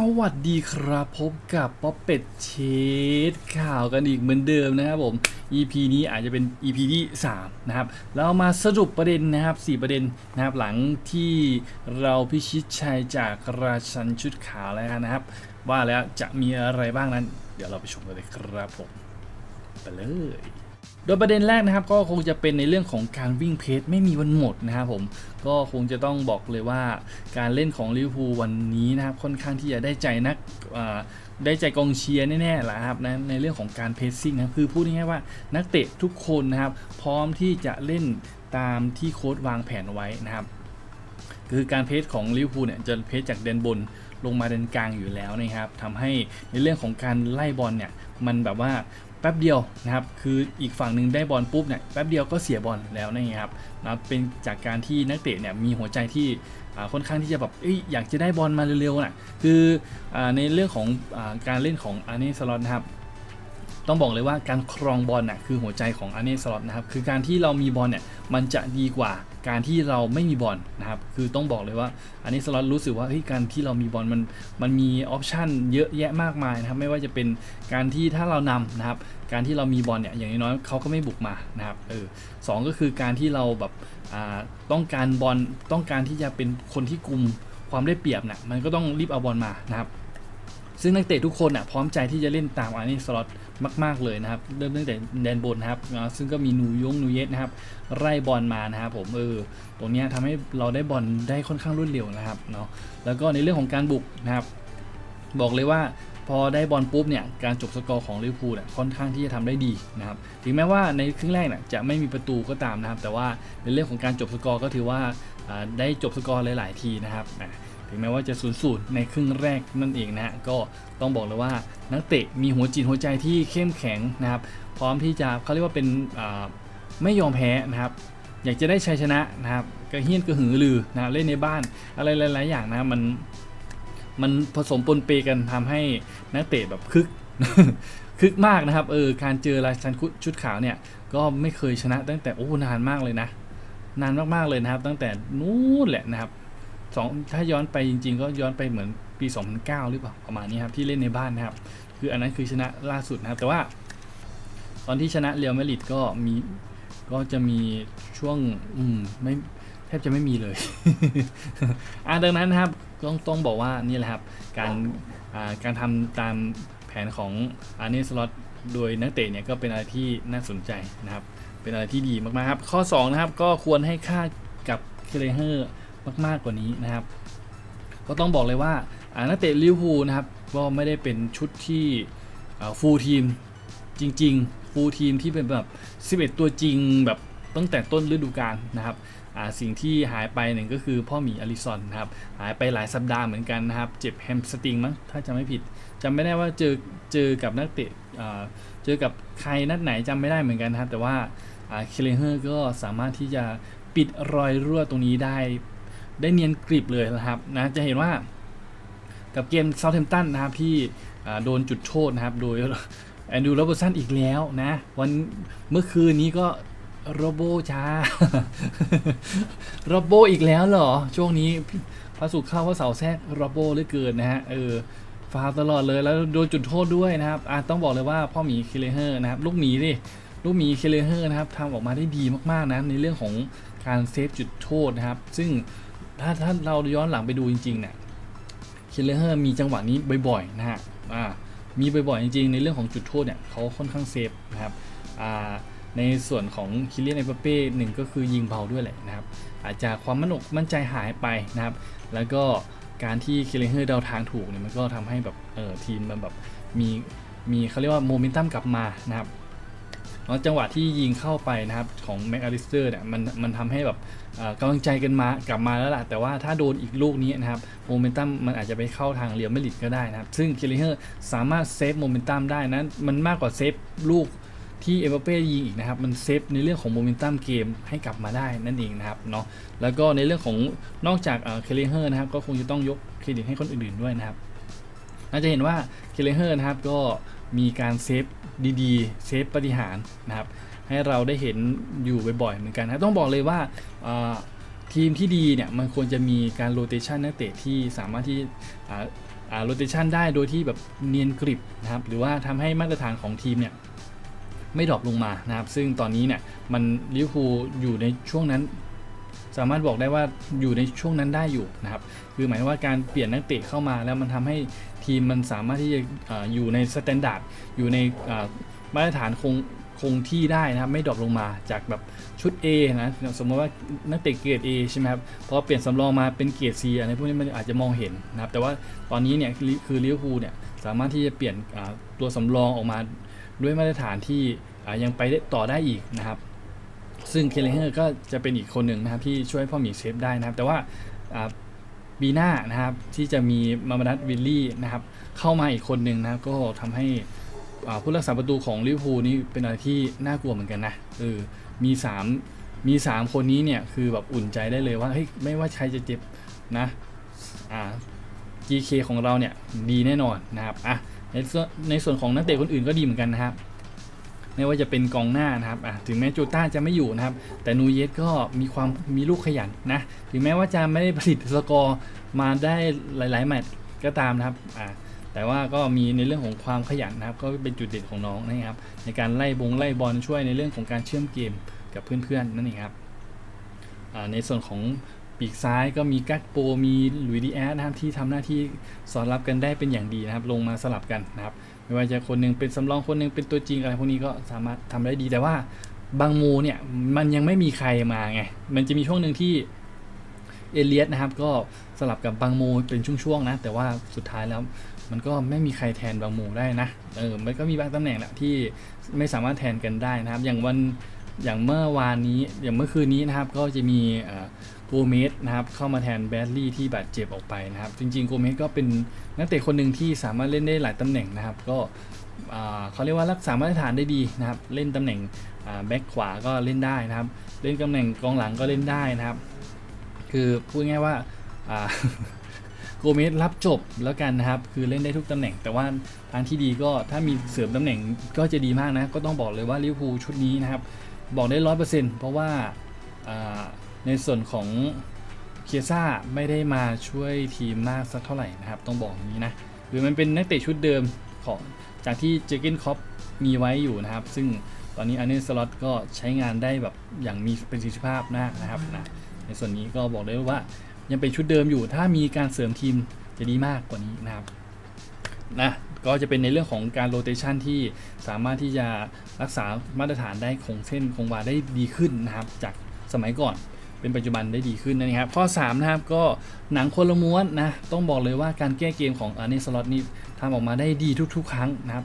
สวัสดีครับพบกับป๊อปเป็ดเชดข่าวกันอีกเหมือนเดิมนะครับผม EP นี้อาจจะเป็น EP ที่ 3 นะครับ เรามาสรุปประเด็นนะครับ 4 ประเด็นนะครับหลังที่เราพิชิตชัยจากราชันชุดขาวแล้วนะครับ ว่าแล้วจะมีอะไรบ้างนั้น เดี๋ยวเราไปชมกันเลยครับผม ไปเลย โดยประเด็นแรกนะครับก็คงจะเป็นในเรื่องของการวิ่งเพจไม่มีวันหมดนะครับผมก็คงจะต้องบอกเลยว่าการเล่นของลิเวอร์พูลวันนี้นะครับค่อนข้างที่จะได้ใจนักได้ใจกองเชียร์แน่ๆแหละครับนะในเรื่องของการเพสซิ่งนะคือพูดง่ายๆว่านักเตะทุกคนนะครับ พร้อมที่จะเล่นตามที่โค้ชวางแผนไว้นะครับ คือการเพจของลิเวอร์พูลเนี่ยจะเพจจากเดนบนลงมาเดนกลางอยู่แล้วนะครับทำให้ในเรื่องของการไล่บอลเนี่ยมันแบบว่า แป๊บเดียวนะครับคืออีกฝั่งหนึ่งได้บอลปุ๊บเนี่ยแป๊บเดียวก็เสียบอลแล้วนะครับนะเป็นจากการที่นักเตะเนี่ยมีหัวใจที่ค่อนข้างที่จะแบบอยอยากจะได้บอลมาเร็วๆน่ะคืออในเรื่องของอการเล่นของอาร์เนสล็อตนะครับ ต้องบอกเลยว่าการครองบอลน่ะคือหัวใจของอาร์เน่สล็อตนะครับคือการที่เรามีบอลเนี่ยมันจะดีกว่าการที่เราไม่มีบอลนะครับคือต้องบอกเลยว่าอาร์เน่สล็อตรู้สึกว่าเฮ้ยการที่เรามีบอลมันมันมีออปชันเยอะแยะมากมายนะครับไม่ว่าจะเป็นการที่ถ้าเรานำนะครับการที่เรามีบอลเนี่ยอย่างน้อยๆเขาก็ไม่บุกมานะครับเออสองก็คือการที่เราแบบอ่าต้องการบอลต้องการที่จะเป็นคนที่กุมความได้เปรียบน่ะมันก็ต้องรีบเอาบอลมานะครับ ซึ่งนักเตะทุกคนอะพร้อมใจที่จะเล่นตามอาร์เน่สล็อตมาก ๆ เลยนะครับ เริ่มตั้งแต่แดนบนนะครับอ่าซึ่งก็มีนูยงนูเยสนะครับ ไล่บอลมานะครับผมเออตรงนี้ยทำให้เราได้บอลได้ค่อนข้างรวดเร็วนะครับเนาะแล้วก็ในเรื่องของการบุกนะครับ บอกเลยว่า พอได้บอลปุ๊บเนี่ยการจบสกอร์ของลิเวอร์พูลเนี่ยค่อนข้างที่จะทำได้ดีนะครับถึงแม้ว่าในครึ่งแรกเนี่ยจะไม่มีประตูก็ตามนะครับ แต่ว่าในเรื่องของการจบสกอร์ก็ถือว่าได้จบสกอร์หลาย ๆ ทีนะครับถึงแม้ว่าจะศูนย์สูตรในครึ่งแรกนั่นเองนะฮะก็ต้องบอกเลยว่านักเตะมีหัวจิตหัวใจที่เข้มแข็งนะครับ พร้อมที่จะเขาเรียกว่าเป็นไม่ยอมแพ้นะครับ อยากจะได้ชัยชนะนะครับกระเฮี้ยนกระหือรือนะเล่นในบ้านอะไรหลาย ๆ อย่างนะมัน มันผสมปนเปกันทำให้นักเตะแบบคึกคึกมากนะครับเออการเจอราชันคุดชุดขาวเนี่ยก็ไม่เคยชนะตั้งแต่โอ้นานมากเลยนะ นานมากๆเลยนะครับ ตั้งแต่นู้นแหละนะครับสองถ้าย้อนไปจริง ๆ ก็ย้อนไปเหมือนปี 2009 หรือเปล่าประมาณนี้ครับที่เล่นในบ้านนะครับ คืออันนั้นคือชนะล่าสุดนะครับ แต่ว่า ตอนที่ชนะเรียวมาดริดก็มีก็จะมีช่วงอืมไม่แทบจะไม่มีเลย อ่าดังนั้นนะครับ ต้องต้องบอกว่านี่แหละครับ การการทำตามแผนของอาร์เนสล็อตโดยนักเตะเนี่ยก็เป็นอะไรที่น่าสนใจนะครับ เป็นอะไรที่ดีมากๆครับ ข้อ 2 นะครับ ก็ควรให้ค่ากับเคเลเฮอร์มากๆกว่านี้นะครับ ก็ต้องบอกเลยว่าอ่านักเตะลิเวอร์พูลนะครับ ก็ไม่ได้เป็นชุดที่ฟูลทีมจริง ๆ ฟูลทีมที่เป็นแบบ 11 ตัวจริงแบบ ตั้งแต่ต้นฤดูกาลนะครับสิ่งที่หายไปหนึ่งก็คือพ่อหมีอลิซอนนะครับหายไปหลายสัปดาห์เหมือนกันนะครับ เจ็บแฮมสตริงมั้งถ้าจำไม่ผิดจำไม่ได้ว่าเจอเจอกับนักเตะเจอกับใครนัดไหนจำไม่ได้เหมือนกันนะครับแต่ว่าเคเลเฮอร์ก็สามารถที่จะปิดรอยรั่วตรงนี้ได้ ได้เนียนกริบเลยนะครับนะจะเห็นว่ากับเกมเซาเทมตันนะครับที่โดนจุดโทษนะครับ โดยแอนดูโรเบอร์สันอีกแล้วนะ วันเมื่อคืนนี้ก็ โรโบช้าโรโบอีกแล้วเหรอ ช่วงนี้พระสุขเข้าว่าเสาแทรกโรโบเหลือเกินนะฮะ เออฟาวตลอดเลยแล้วโดนจุดโทษด้วยนะครับอะต้องบอกเลยว่าพ่อหมีเคเลเฮอร์นะครับ ลูกหมีดิลูกหมีเคเลเฮอร์นะครับทำออกมาได้ดีมากๆนะในเรื่องของการเซฟจุดโทษนะครับ ซึ่งถ้าถ้าเราย้อนหลังไปดูจริงๆเนี่ยเคเลเฮอร์มีจังหวะนี้บ่อยๆนะฮะอ่ามีบ่อยๆจริงๆ ในเรื่องของจุดโทษเนี่ยเขาค่อนข้างเซฟนะครับอ่า ในส่วนของคิเลียนไอเปเป้หนึ่งก็คือยิงเบาด้วยแหละนะครับ อาจจะความมั่นอกมั่นใจหายไปนะครับ แล้วก็การที่เคเลเฮอร์เดาทางถูกเนี่ยมันก็ทำให้แบบเออทีมมันแบบมีมีเขาเรียกว่าโมเมนตัมกลับมานะครับแล้วจังหวะที่ยิงเข้าไปนะครับของแม็กอลิสเตอร์เนี่ยมันมันทำให้แบบกำลังใจกันมากลับมาแล้วล่ะ แต่ว่าถ้าโดนอีกลูกนี้นะครับโมเมนตัมมันอาจจะไปเข้าทางเรียวไม่หลิดก็ได้นะครับ ซึ่งเคลิเฮอร์สามารถเซฟโมเมนตัมได้นั้นมันมากกว่าเซฟลูก ที่เอเปเป้ยิงอีกนะครับ มันเซฟในเรื่องของโมเมนตัมเกมให้กลับมาได้นั่นเองนะครับเนาะแล้วก็ในเรื่องของนอกจากเคลิเฮอร์นะครับ ก็คงจะต้องยกเครดิตให้คนอื่นๆด้วยนะครับน่าจะเห็นว่าเคเลเฮอร์นะครับก็มีการเซฟดีๆ เซฟปฏิหารนะครับ ให้เราได้เห็นอยู่บ่อยๆเหมือนกันนะต้องบอกเลยว่าทีมที่ดีเนี่ยมันควรจะมีการโรเตชันนักเตะที่สามารถที่โรเตชันได้โดยที่แบบเนียนกริบนะครับ หรือว่าทำให้มาตรฐานของทีมเนี่ย ไม่ดรอปลงมานะครับ ซึ่งตอนนี้เนี่ยมันลิเวอร์พูลอยู่ในช่วงนั้น สามารถบอกได้ว่าอยู่ในช่วงนั้นได้อยู่นะครับ คือหมายว่าการเปลี่ยนนักเตะเข้ามาแล้วมันทำให้ทีมมันสามารถที่จะอยู่ในสแตนดาร์ดอยู่ในมาตรฐานคงคงที่ได้นะครับไม่ดรอปลงมาจากแบบชุด A นะสมมติว่านักเตะเกรด A ใช่ไหมครับพอเปลี่ยนสำรองมาเป็นเกรด C อะไรพวกนี้มันอาจจะมองเห็นนะครับแต่ว่าตอนนี้เนี่ยคือลิเวอร์พูลเนี่ยสามารถที่จะเปลี่ยนตัวสำรองออกมา ด้วยมาตรฐานที่ยังไปต่อได้อีกนะครับ ซึ่งเคเลเฮอร์ก็จะเป็นอีกคนหนึ่งนะครับที่ช่วยพ่อหมีเซฟได้นะครับ แต่ว่าอ่าปีหน้านะครับที่จะมีมามานัทวิลลี่นะครับเข้ามาอีกคนหนึ่งนะครับก็ทำให้ผู้รักษาประตูของลิเวอร์พูลนี่เป็นอะไรที่น่ากลัวเหมือนกันนะเออมี 3 มี 3 คนนี้เนี่ยคือแบบอุ่นใจได้เลยว่าเฮ้ยไม่ว่าใครจะเจ็บนะอ่า GK ของเราเนี่ยดีแน่นอนนะครับอะ ในส่วนในส่วนของนักเตะคนอื่นก็ดีเหมือนกันนะครับไม่ว่าจะเป็นกองหน้านะครับถึงแม้โจต้าจะไม่อยู่นะครับ แต่นูเยสก็มีความมีลูกขยันนะ ถึงแม้ว่าจะไม่ได้ผลิตสกอร์มาได้หลาย ๆ แมตช์ก็ตามนะครับแต่ว่าก็มีในเรื่องของความขยันนะครับ ก็เป็นจุดเด่นของน้องนะครับ ในการไล่บงไล่บอลช่วยในเรื่องของการเชื่อมเกมกับเพื่อน ๆ นั่นเองครับในส่วนของ ปีกซ้ายก็มีกักโปมีลุยดีแอสนะครับที่ทำหน้าที่สอนรับกันได้เป็นอย่างดีนะครับ ลงมาสลับกันนะครับ ไม่ว่าจะคนหนึ่งเป็นสำรองคนหนึ่งเป็นตัวจริงอะไรพวกนี้ก็สามารถทำได้ดีแต่ว่าบางมูเนี่ยมันยังไม่มีใครมาไงมันจะมีช่วงหนึ่งที่เอเลียสนะครับก็สลับกับบางมูเป็นช่วงๆนะ แต่ว่าสุดท้ายแล้วมันก็ไม่มีใครแทนบางมูได้นะเออมันก็มีบางตำแหน่งแหละที่ไม่สามารถแทนกันได้นะครับ อย่างวัน อย่างเมื่อวานนี้อย่างเมื่อคืนนี้นะครับก็จะมีโกเมสนะครับเข้ามาแทนแบดลี่ที่บาดเจ็บออกไปนะครับ จริงๆโกเมสก็เป็นนักเตะคนหนึ่งที่สามารถเล่นได้หลายตำแหน่งนะครับ ก็เขาเรียกว่ารักษามาตรฐานได้ดีนะครับ เล่นตำแหน่งแบ็คขวาก็เล่นได้นะครับ เล่นตำแหน่งกองหลังก็เล่นได้นะครับ คือพูดง่ายว่าอ่าโกเมสรับจบแล้วกันนะครับ คือเล่นได้ทุกตำแหน่ง แต่ว่าทางที่ดีก็ถ้ามีเสริมตำแหน่งก็จะดีมากนะ ก็ต้องบอกเลยว่าลิเวอร์พูลชุดนี้นะครับ บอกได้ร้อยเปอร์เซ็นต์เพราะว่าในส่วนของเคียซ่าไม่ได้มาช่วยทีมมากสักเท่าไหร่นะครับ ต้องบอกอย่างนี้นะหรือมันเป็นนักเตะชุดเดิมของจากที่เจอร์เกนคอปมีไว้อยู่นะครับ ซึ่งตอนนี้อันเนสล็อตก็ใช้งานได้แบบอย่างมีประสิทธิภาพมากนะครับนะในส่วนนี้ก็บอกได้ว่ายังเป็นชุดเดิมอยู่ ถ้ามีการเสริมทีมจะดีมากกว่านี้นะครับนะ ก็จะเป็นในเรื่องของการโรเตชันที่สามารถที่จะรักษามาตรฐานได้คงเส้นคงวาได้ดีขึ้นนะครับจากสมัยก่อนเป็นปัจจุบันได้ดีขึ้นนะครับ ข้อ 3 นะครับก็หนังคนละม้วนนะต้องบอกเลยว่าการแก้เกมของอาร์เนสล็อตนี่ทำออกมาได้ดีทุก ๆ ครั้งนะครับ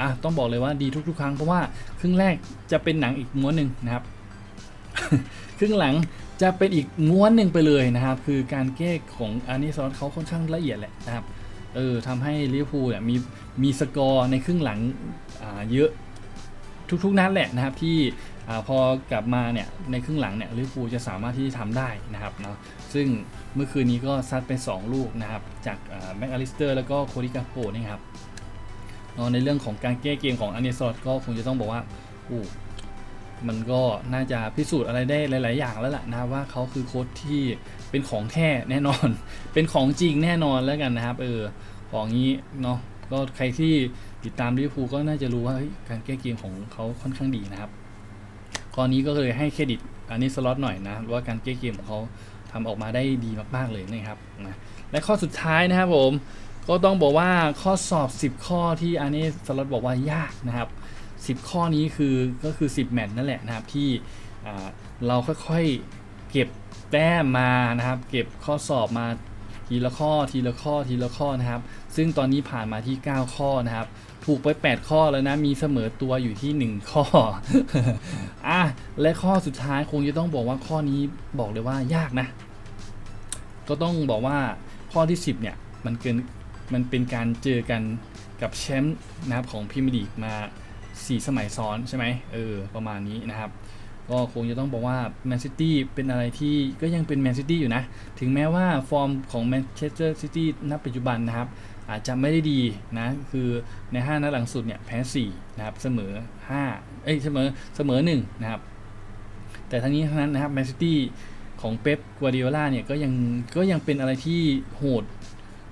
อะต้องบอกเลยว่าดีทุก ๆ ครั้งเพราะว่าครึ่งแรกจะเป็นหนังอีกม้วนหนึ่งนะครับ ครึ่งหลังจะเป็นอีกม้วนหนึ่งไปเลยนะครับ คือการแก้ของอาร์เนสล็อตเขาค่อนข้างละเอียดแหละนะครับ เออทำให้ลิเวอร์พูลเนี่ยมีมีสกอร์ในครึ่งหลังอ่าเยอะทุกๆนัดแหละนะครับที่อาพอกลับมาเนี่ยในครึ่งหลังเนี่ยลิเวอร์พูลจะสามารถที่จะทำได้นะครับเนาะซึ่งเมื่อคืนนี้ก็ซัดไป 2 ลูกนะครับจากแม็กอลิสเตอร์แล้วก็โคดิกาโปนี่ครับเนาะในเรื่องของการแก้เกมของอันเนซอดก็คงจะต้องบอกว่าอู้มันก็น่าจะพิสูจน์อะไรได้หลาย ๆ อย่างแล้วล่ะนะว่าเขาคือโค้ชที่เป็นของแท้แน่นอน เป็นของจริงแน่นอนแล้วกันนะครับเออ ของนี้เนาะก็ใครที่ติดตามลิเวอร์พูลก็น่าจะรู้ว่าการแก้เกมของเขาค่อนข้างดีนะครับข้อนี้ก็เลยให้เครดิตอันนี้สล็อตหน่อยนะว่าการแก้เกมของเขาทำออกมาได้ดีมากๆเลยนะครับนะและข้อสุดท้ายนะครับผมก็ต้องบอกว่าข้อสอบ 10 ข้อที่อันนี้สล็อตบอกว่ายากนะครับ 10 ข้อนี้คือก็คือ 10 แมตช์นั่นแหละนะครับที่เราค่อยๆเก็บแต้มมานะครับ เก็บข้อสอบมา ทีละข้อทีละข้อทีละข้อนะครับ ซึ่งตอนนี้ผ่านมาที่ 9 ข้อนะครับถูกไป 8 ข้อแล้วนะ มีเสมอตัวอยู่ที่ 1 ข้ออะและข้อสุดท้ายคงจะต้องบอกว่าข้อนี้บอกเลยว่ายากนะ ก็ต้องบอกว่าข้อที่ 10 เนี่ย มันเกินมันเป็นการเจอกันกับแชมป์นะครับของพรีเมียร์ลีกมา 4 สมัยซ้อนใช่ไหมเออประมาณนี้นะครับ ก็คงจะต้องบอกว่าแมนซิตี้เป็นอะไรที่ก็ยังเป็นแมนซิตี้อยู่นะ ถึงแม้ว่าฟอร์มของแมนเชสเตอร์ซิตี้ณปัจจุบันนะครับ อาจจะไม่ได้ดีนะ คือใน 5 นัดหลังสุดเนี่ยแพ้4นะครับ เสมอ 5 เอ้ยเสมอเสมอ 1 นะครับ แต่ทั้งนี้ทั้งนั้นนะครับแมนซิตี้ของเป๊ปกัวดิโอลาเนี่ยก็ยังก็ยังเป็นอะไรที่โหด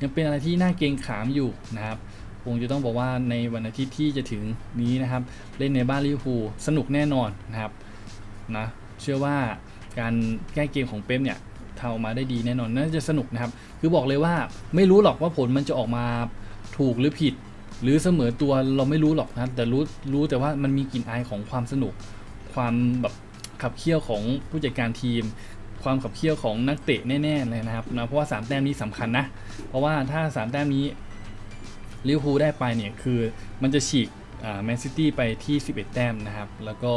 ยังเป็นอะไรที่น่าเกรงขามอยู่นะครับคงจะต้องบอกว่าในวันอาทิตย์ที่จะถึงนี้นะครับ เล่นในบ้านลิเวอร์พูลสนุกแน่นอนนะครับ นะเชื่อว่าการแก้เกมของเป๊ปเนี่ยทำออกมาได้ดีแน่นอนน่าจะสนุกนะครับ คือบอกเลยว่าไม่รู้หรอกว่าผลมันจะออกมาถูกหรือผิด หรือเสมอตัวเราไม่รู้หรอกนะแต่รู้รู้แต่ว่ามันมีกลิ่นอายของความสนุก ความแบบขับเคี่ยวของผู้จัดการทีม ความขับเคี่ยวของนักเตะแน่ๆเลยนะครับนะเพราะว่า3แต้มนี้สำคัญนะ เพราะว่าถ้า3แต้มนี้ลิเวอร์พูลได้ไปเนี่ยคือมันจะฉีกแมนซิตี้ไปที่ 11 แต้มนะครับ แล้วก็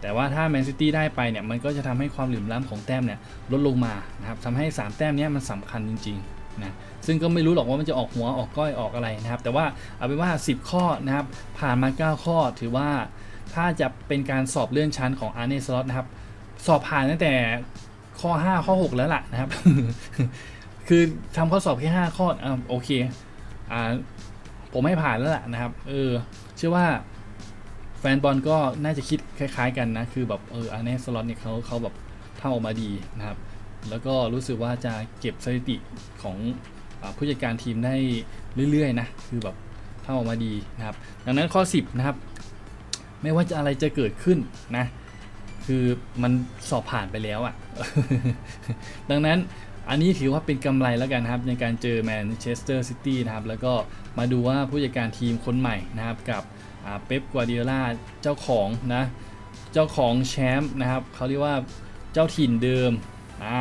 แต่ว่าถ้าแมนซิตี้ได้ไปเนี่ยมันก็จะทำให้ความเหลื่อมล้ำของแต้มเนี่ยลดลงมานะครับทำให้ 3 แต้มเนี้ยมันสำคัญจริงๆนะซึ่งก็ไม่รู้หรอกว่ามันจะออกหัวออกก้อยออกอะไรนะครับ แต่ว่าเอาเป็นว่า 10 ข้อนะครับผ่านมา 9 ข้อถือว่าถ้าจะเป็นการสอบเลื่อนชั้นของอาร์เนสล็อตนะครับสอบผ่านตั้งแต่ข้อ 5 ข้อ 6 แล้วล่ะนะครับ คือทำข้อสอบแค่ 5 ข้ออ่าโอเคอ่าผมให้ผ่านแล้วล่ะนะครับ เออเชื่อว่า แฟนบอลก็น่าจะคิดคล้าย ๆ กันนะ คือแบบเอออาร์เนสล็อตเนี่ยเขาเขาแบบทำออกมาดีนะครับ แล้วก็รู้สึกว่าจะเก็บสถิติของอผู้จัดการทีมได้เรื่อยๆนะ คือแบบทำออกมาดีนะครับ ดังนั้นข้อ 10 นะครับ ไม่ว่าจะอะไรจะเกิดขึ้นนะ คือมันสอบผ่านไปแล้วอะ่ะ ดังนั้นอันนี้ถือว่าเป็นกำไรแล้วกันนะครับในการเจอแมนเชสเตอร์ซิตี้นะครับ แล้วก็มาดูว่าผู้จัดการทีมคนใหม่นะครับกับ เป๊ปกวาดิโอลาเจ้าของนะเจ้าของแชมป์นะครับเขาเรียกว่าเจ้าถิ่นเดิมนะ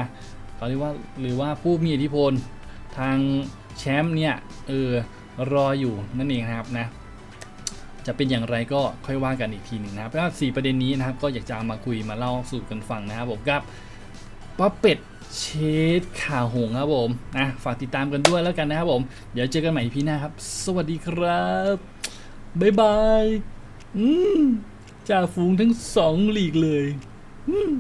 เขาเรียกว่าหรือว่าผู้มีอิทธิพลทางแชมป์เนี่ยเออรออยู่นั่นเองนะครับนะจะเป็นอย่างไรก็ค่อยว่ากันอีกทีหนึ่งนะครับสี่ประเด็นนี้นะครับก็อยากจะามาคุยมาเล่าสู่กันฟังนะครับผมกับป๊อปเป็ดเชดข่าวหงครับผมนะฝากติดตามกันด้วยแล้วกันนะครับผม เดี๋ยวเจอกันใหม่พี่หน้าครับ สวัสดีครับ บายบายอืมจ่าฝูงทั้งสองหลีกเลย อืม